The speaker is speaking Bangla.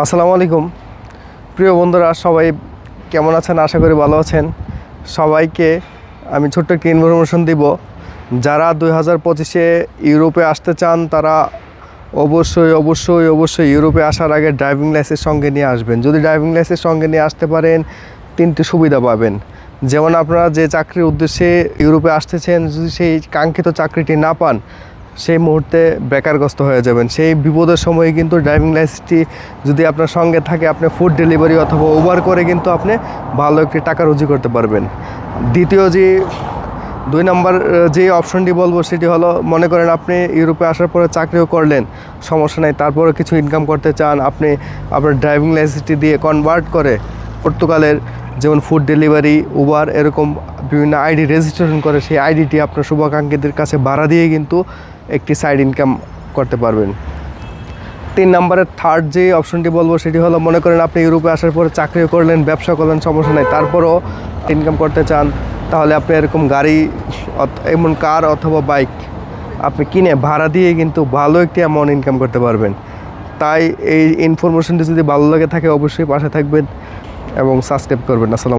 আসসালামু আলাইকুম। প্রিয় বন্ধুরা, সবাই কেমন আছেন? আশা করি ভালো আছেন। সবাইকে আমি ছোট্ট একটি ইনফরমেশন দিব। যারা দুই হাজার পঁচিশে ইউরোপে আসতে চান, তারা অবশ্যই অবশ্যই অবশ্যই ইউরোপে আসার আগে ড্রাইভিং লাইসেন্স সঙ্গে নিয়ে আসবেন। যদি ড্রাইভিং লাইসেন্স সঙ্গে নিয়ে আসতে পারেন, তিনটি সুবিধা পাবেন। যেমন আপনারা যে চাকরির উদ্দেশ্যে ইউরোপে আসতেছেন, যদি সেই কাঙ্ক্ষিত চাকরিটি না পান সেই মুহূর্তে বেকারগ্রস্ত হয়ে যাবেন। সেই বিপদের সময়ে কিন্তু ড্রাইভিং লাইসেন্সটি যদি আপনার সঙ্গে থাকে, আপনি ফুড ডেলিভারি অথবা ওভার করে কিন্তু আপনি ভালো একটি টাকা রুজি করতে পারবেন। দ্বিতীয় যে, দুই নম্বর যে অপশনটি বলব সেটি হলো, মনে করেন আপনি ইউরোপে আসার পরে চাকরিও করলেন, সমস্যা নাই তারপরে কিছু ইনকাম করতে চান, আপনি আপনার ড্রাইভিং লাইসেন্সটি দিয়ে কনভার্ট করে পর্তুগালের যেমন ফুড ডেলিভারি উবার এরকম বিভিন্ন আইডি রেজিস্ট্রেশন করে, সেই আইডিটি আপনার শুভাকাঙ্ক্ষীদের কাছে ভাড়া দিয়ে কিন্তু একটি সাইড ইনকাম করতে পারবেন। তিন নম্বরের থার্ড যে অপশনটি বলব, সেটি হলো মনে করেন আপনি ইউরোপে আসার পরে চাকরিও করলেন, ব্যবসা করলেন, সমস্যা নাই। তারপরও ইনকাম করতে চান, তাহলে আপনি এরকম গাড়ি এমন কার অথবা বাইক আপনি কিনে ভাড়া দিয়ে কিন্তু ভালো একটি অ্যামাউন্ট ইনকাম করতে পারবেন। তাই এই ইনফরমেশনটি যদি ভালো লাগে থাকে, অবশ্যই পাশে থাকবেন। এবং সাবস্ক্রাইব করবেন। আসসালাম